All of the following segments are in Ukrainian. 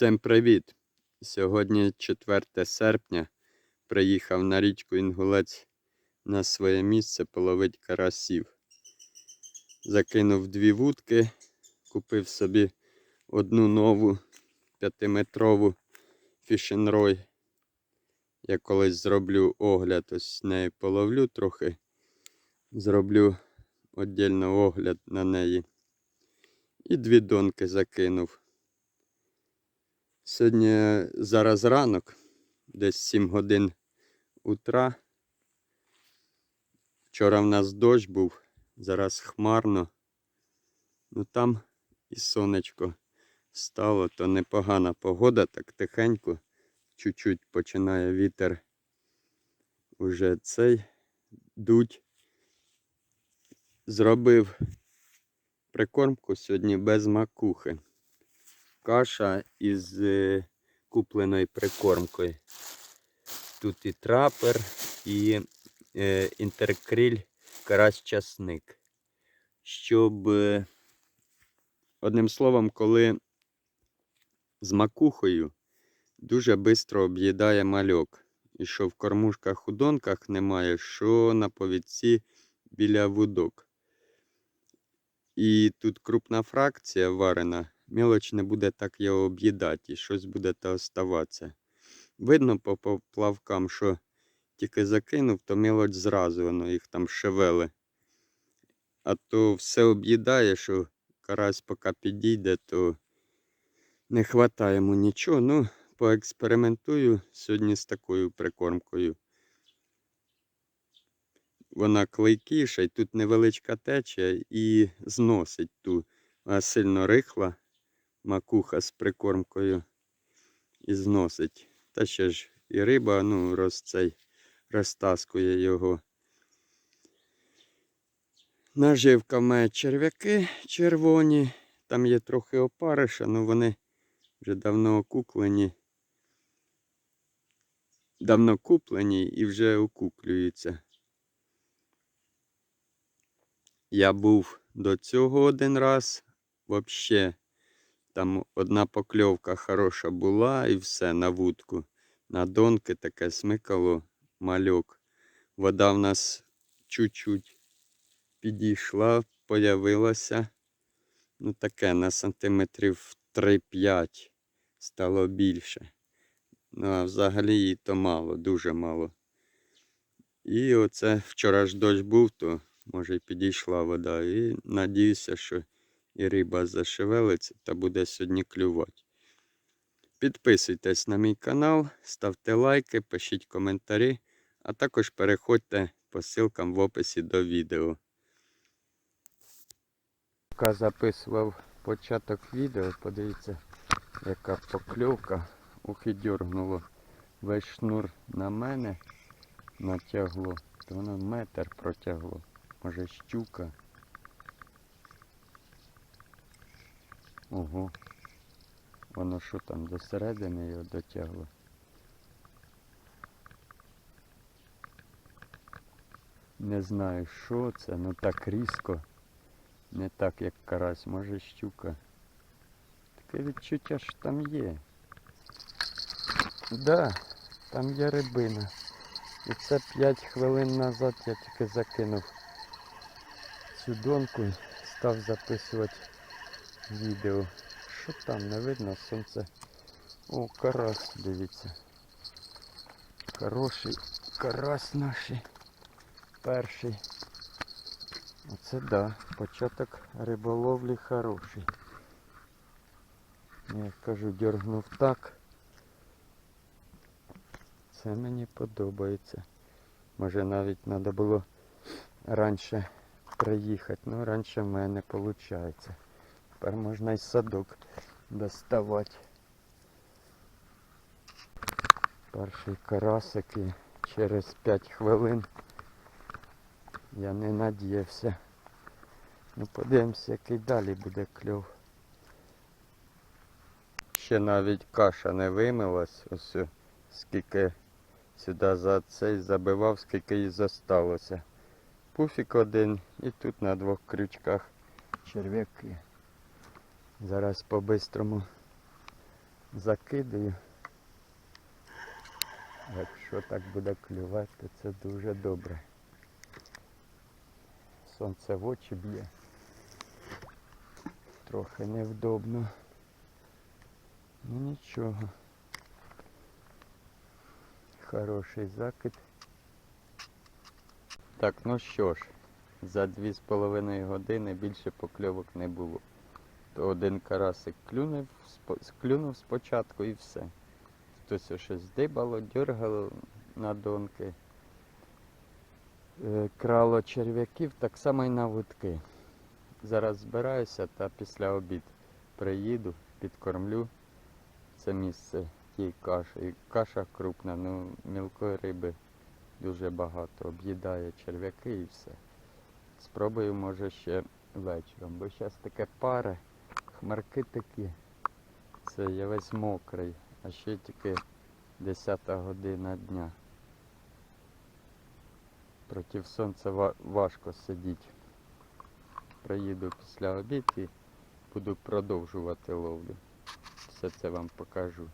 Всім привіт! Сьогодні 4 серпня. Приїхав на річку Інгулець на своє місце половить карасів. Закинув дві вудки, купив собі одну нову п'ятиметрову фішенрой. Я колись зроблю огляд, ось нею половлю трохи. Зроблю віддільно огляд на неї. І дві донки закинув. Сьогодні зараз ранок, десь 7 годин утра. Вчора в нас дощ був, зараз хмарно. Ну там і сонечко стало, то непогана погода, так тихенько. Чуть-чуть починає вітер уже цей дуть. Зробив прикормку сьогодні без макухи каша із е, купленою прикормкою. Тут і трапер, і е, інтеркриль карась часник. Щоб, е, одним словом, коли з макухою дуже швидко об'їдає мальок. І що в кормушках удонках немає, що на повідці біля вудок. І тут крупна фракція варена, мелоч не буде так його об'їдати, і щось буде та оставатися. Видно по поплавкам, що тільки закинув, то мелоч зразу воно їх там шевели. А то все об'їдає, що карась поки підійде, то не вистачає йому нічого. Ну, поекспериментую сьогодні з такою прикормкою. Вона клейкіша, і тут невеличка течія і зносить ту. Вона сильно рихла макуха з прикормкою і зносить. Та ще ж і риба, ну, роз цей, розтаскує його. Наживка мене черв'яки червоні. Там є трохи опариша, але вони вже давно окуклені. Давно куплені і вже окуклюються. Я був до цього один раз. Взагалі, там одна покльовка хороша була і все на вудку. На донки таке смикало мальок. Вода в нас чуть-чуть підійшла, появилася. Ну, таке на сантиметрів 3-5 стало більше. Ну, а взагалі її то мало, дуже мало. І оце вчора ж дощ був, то може і підійшла вода. І надіюся, що і риба зашевелиться та буде сьогодні клювати. Підписуйтесь на мій канал, ставте лайки, пишіть коментарі, а також переходьте по ссылкам в описі до відео. Поки записував початок відео, подивіться, яка покльовка. Ух і весь шнур на мене натягло, то воно метр протягло. Може щука. Ого. Воно що там до середини його дотягло. Не знаю що це, ну так різко. Не так як карась, може щука. Таке відчуття що там є. Да, там є рибина. І це 5 хвилин назад я тільки закинув цю донку і став записувати відео. Що там не видно, сонце. О, карась, дивіться. Хороший карась наш. Перший. Оце да, початок риболовлі хороший. Я кажу, дергнув так. Це мені подобається. Може навіть треба було раніше приїхати. Ну раніше в мене виходить. Тепер можна і садок доставати. Перший карасик і через 5 хвилин я не надіявся. Ну подивимося, який далі буде кльов. Ще навіть каша не вимилась, ось скільки сюди за цей забивав, скільки її зосталося. Пуфік один і тут на двох крючках черв'яки. Зараз по-бистрому закидаю. Якщо так буде клювати, це дуже добре. Сонце в очі б'є. Трохи невдобно. Ну нічого. Хороший закид. Так, ну що ж, за дві з половиною години більше покльовок не було. То один карасик клюнув, клюнув спочатку і все. Хтось щось дибало, дергало на донки. Е, Крало черв'яків, так само і на вудки. Зараз збираюся та після обід приїду, підкормлю це місце тій каші. І каша крупна, ну мілкої риби дуже багато. Об'їдає черв'яки і все. Спробую, може, ще вечором, бо зараз таке паре, хмарки такі. Це я весь мокрий, а ще тільки 10 година дня. Проти сонця важко сидіти. Приїду після обід і буду продовжувати ловлю. Все це вам покажу.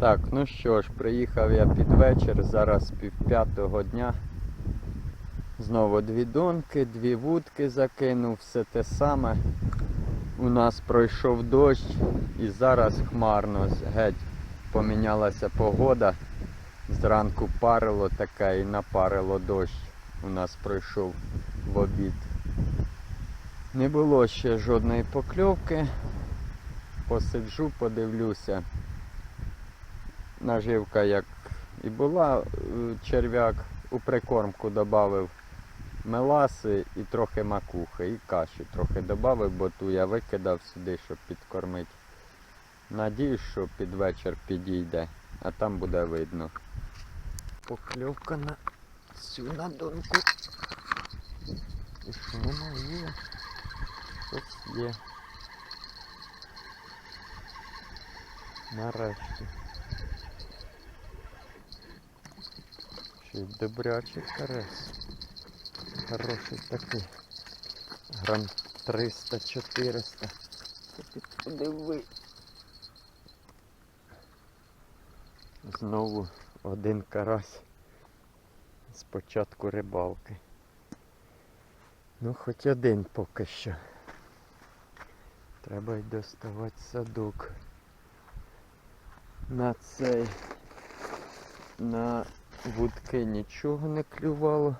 Так, ну що ж, приїхав я під вечір, зараз пів п'ятого дня. Знову дві донки, дві вудки закинув, все те саме. У нас пройшов дощ і зараз хмарно геть помінялася погода. Зранку парило таке і напарило дощ. У нас пройшов в обід. Не було ще жодної покльовки. Посиджу, подивлюся. Наживка як і була, е, черв'як у прикормку додав меласи і трохи макухи, і каші трохи додав, бо ту я викидав сюди, щоб підкормити. Надіюсь, що під вечір підійде, а там буде видно. Покльовка на цю надонку. І що вона є? Щось є. Нарешті. Ще добрячий карась. Хороший такий. Грам 300-400. Ти подиви. Знову один карась з початку рибалки. Ну, хоч один поки що. Треба й доставати садок. На цей на вудки нічого не клювало.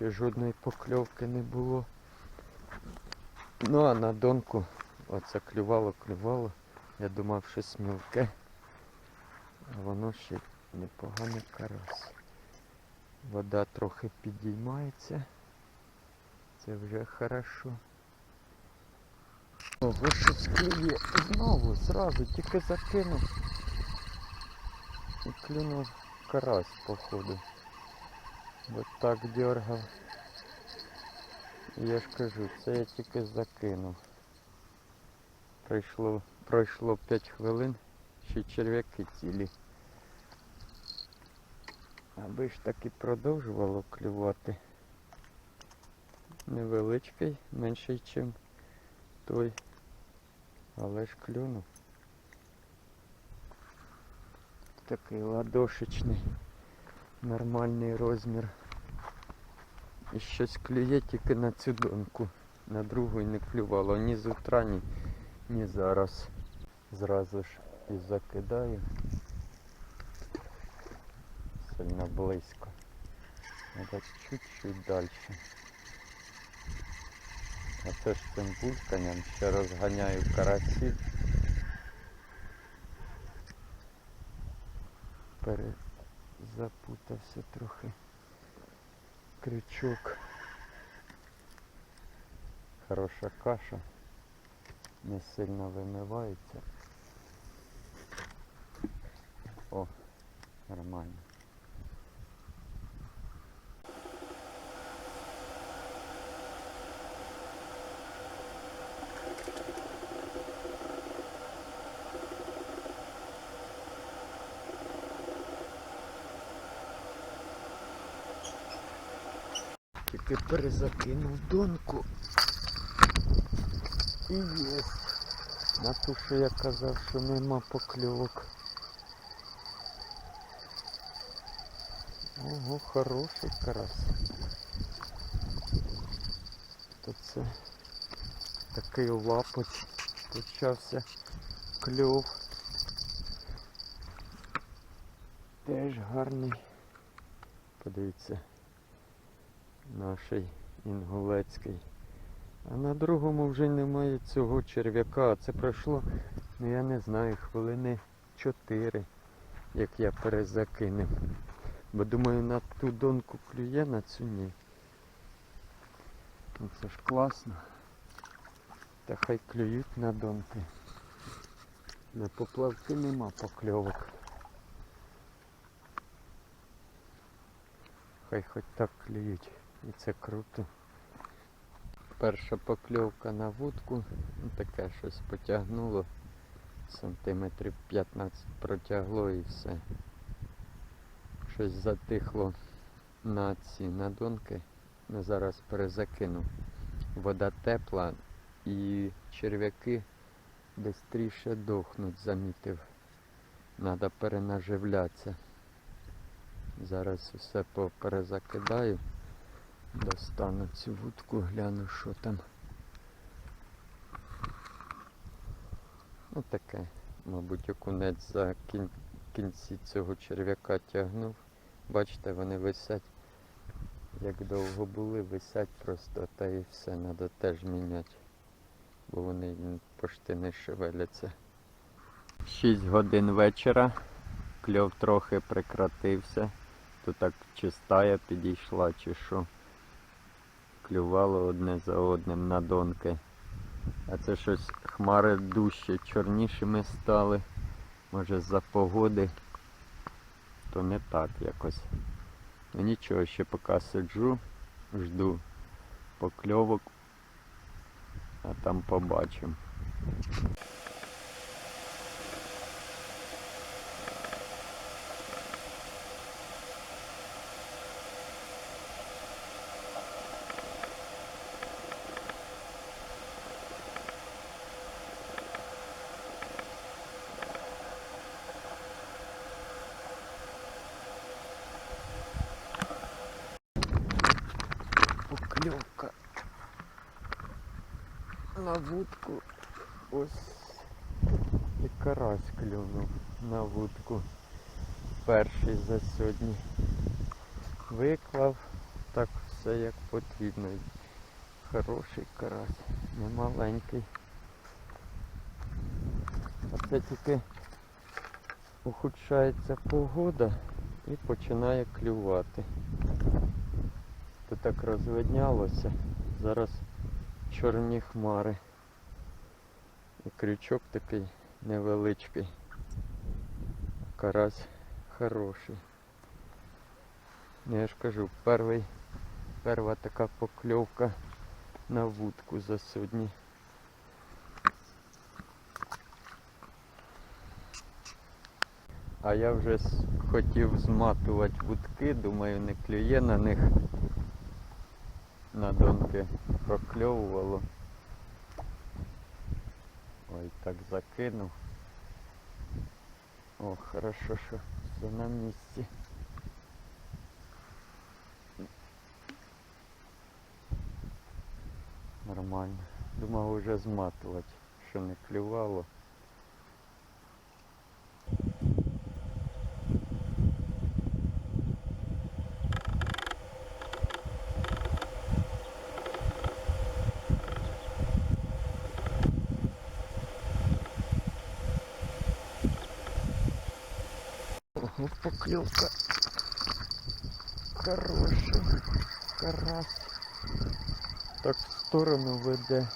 Ще жодної покльовки не було. Ну а на донку оце клювало, клювало. Я думав щось мілке. А воно ще непоганий карась. Вода трохи підіймається. Це вже хорошо. Ви щось клює. Знову, зразу, тільки закинув. І клюнув карась, походу. Так дергав. Я ж кажу, це я тільки закинув. Пройшло, пройшло 5 хвилин, ще черв'яки цілі. Аби ж так і продовжувало клювати. Невеличкий, менший, ніж той. Але ж клюнув. Такий ладошечний, нормальний розмір. І щось клює тільки на цю донку. На другу не клювало ні з утра, ні, ні зараз. Зразу ж і закидаю. Сильно близько. Треба чуть-чуть далі. А це ж цим бульканням ще розганяю карасів. Перезапутався трохи крючок. Хороша каша. Не сильно вимивається. О, нормально. Тільки перезакинув донку. І є. На ту, що я казав, що нема покльовок. Ого, хороший карась. То це такий лапоть почався кльов. Теж гарний. Подивіться, наший інгулецький. А на другому вже немає цього черв'яка. Це пройшло, ну я не знаю, хвилини 4, як я перезакинув. Бо думаю, на ту донку клює, на цю ні. Ну це ж класно. Та хай клюють на донки. На поплавки нема покльовок. Хай хоч так клюють. І це круто. Перша покльовка на вудку, ну таке щось потягнуло. Сантиметрів 15 протягло і все. Щось затихло на ці надонки. Ну, зараз перезакину. Вода тепла і черв'яки швидше дохнуть, замітив. Надо перенаживлятися. Зараз усе поперезакидаю. Достану цю вудку, гляну, що там. Ну таке, мабуть, окунець за кін... кінці цього черв'яка тягнув. Бачите, вони висять. Як довго були, висять просто, та і все, треба теж міняти. Бо вони м, пошти не шевеляться. 6 годин вечора. Кльов трохи прекратився. То так чистая підійшла чи що. Клювало одне за одним на донки. А це щось хмари дужче чорнішими стали. Може з-за погоди. То не так якось. Ну нічого, ще поки сиджу, жду покльовок, а там побачимо. Покльовка на вудку. Ось і карась клюнув на вудку. Перший за сьогодні. Виклав так все як потрібно. Хороший карась, не маленький. А це тільки ухудшається погода і починає клювати. Так розвиднялося. Зараз чорні хмари. І крючок такий невеличкий. Карась хороший. Ну, Я ж кажу, перший, перша така покльовка на вудку за сьогодні. А я вже хотів зматувати вудки, думаю, не клює на них. На донки прокльовувало. Ой, так закинув. О, хорошо, що все на місці. Нормально. Думав вже зматувати, що не клювало. Ого, поклевка. Хороший. Карась. Так в сторону веде.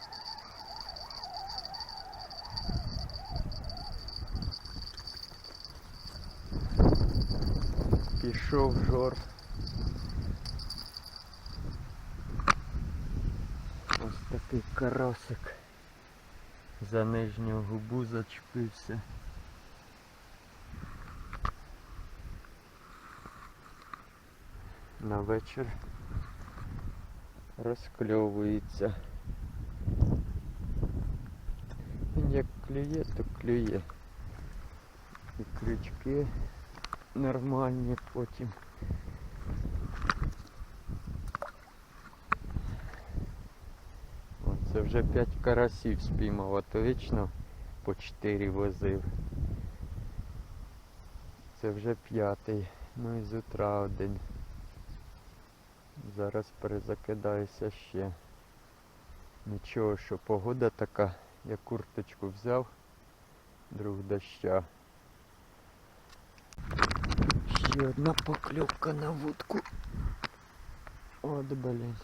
Пішов жор. Ось такий карасик. За нижню губу зачепився. На вечір розкльовується. Він як клює, то клює. І крючки нормальні потім. Це вже 5 карасів спіймав, а то вічно по 4 возив. Це вже п'ятий. Ну і з утра один. Зараз перезакидаюся ще. Нічого, що погода така, я курточку взяв, друг доща. Ще одна покльовка на вудку. От блін.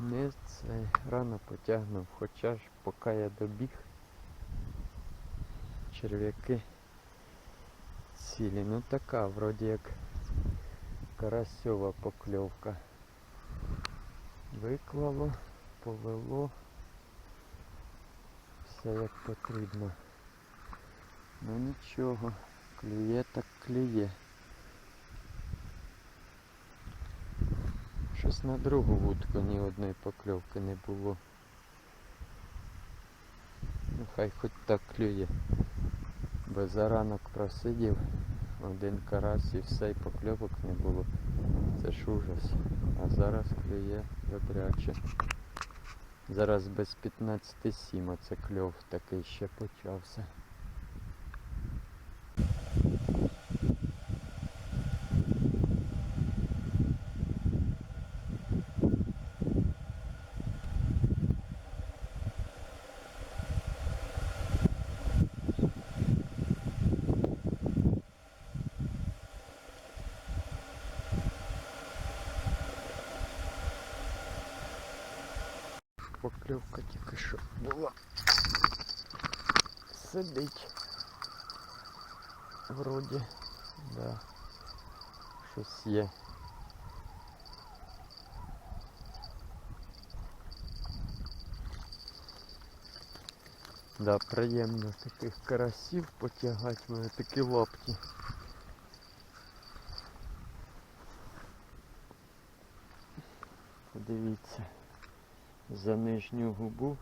Не цей рано потягнув, хоча ж поки я добіг. Черв'яки цілі. Ну така, вроді як карасьова покльовка. Виклало, повело. Все як потрібно. Ну нічого, клює так клює. Щось на другу вудку ні одної покльовки не було. Ну хай хоч так клює. Бо заранок просидів один карась і все, і покльовок не було. Це ж ужас. А зараз клює добряче. Зараз без 15-7 оце кльов такий ще почався. Покльовка тільки що була. Сидить. Вроді. Да. Щось є. Да, приємно таких карасів потягати, мене такі лапті. Подивіться за нижню губу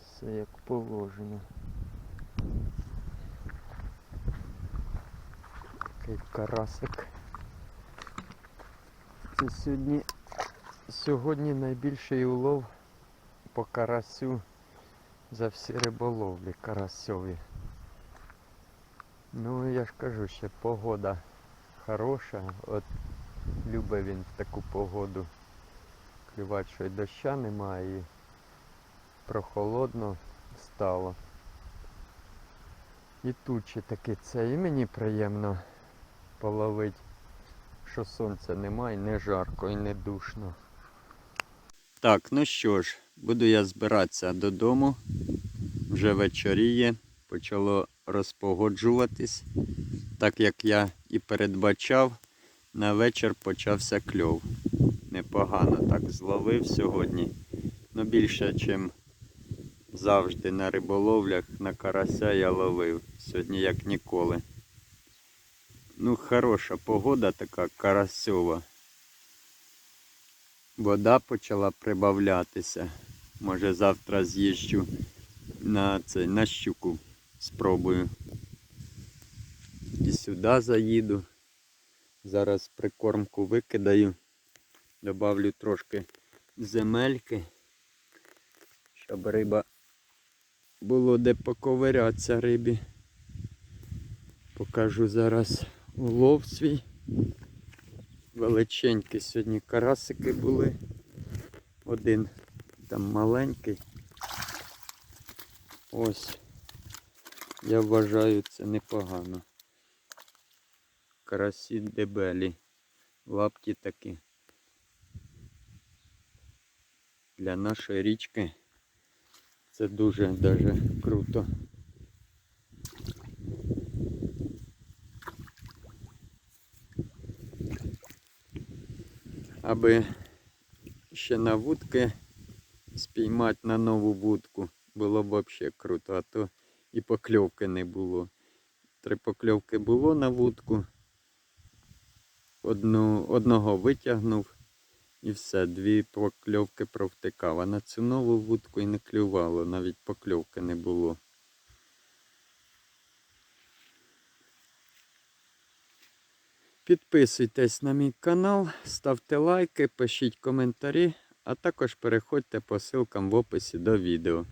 все як положено. Такий карасик. Це сьогодні, сьогодні найбільший улов по карасю за всі риболовлі карасьові. Ну я ж кажу, ще погода хороша. От любить він в таку погоду клювати, що й доща немає і прохолодно стало. І тучі такі це і мені приємно половити, що сонця немає, не жарко і не душно. Так, ну що ж, буду я збиратися додому. Вже вечоріє, почало розпогоджуватись. Так як я і передбачав, на вечір почався кльов. Непогано так зловив сьогодні. Ну більше, ніж завжди на риболовлях на карася я ловив. Сьогодні як ніколи. Ну, хороша погода така карасьова. Вода почала прибавлятися. Може завтра з'їжджу на на щуку спробую. І сюди заїду. Зараз прикормку викидаю. Добавлю трошки земельки, щоб риба було де поковирятися рибі. Покажу зараз улов свій. Величенькі сьогодні карасики були. Один там маленький. Ось. Я вважаю це непогано. Карасі дебелі. Лапті такі. Для нашої річки це дуже даже круто. Аби ще на вудки спіймати на нову вудку. Було б взагалі круто, а то і покльовки не було. Три покльовки було на вудку. Одну, одного витягнув, І все, дві покльовки провтикав. А на цю нову вудку і не клювало, навіть покльовки не було. Підписуйтесь на мій канал, ставте лайки, пишіть коментарі, а також переходьте по ссылкам в описі до відео.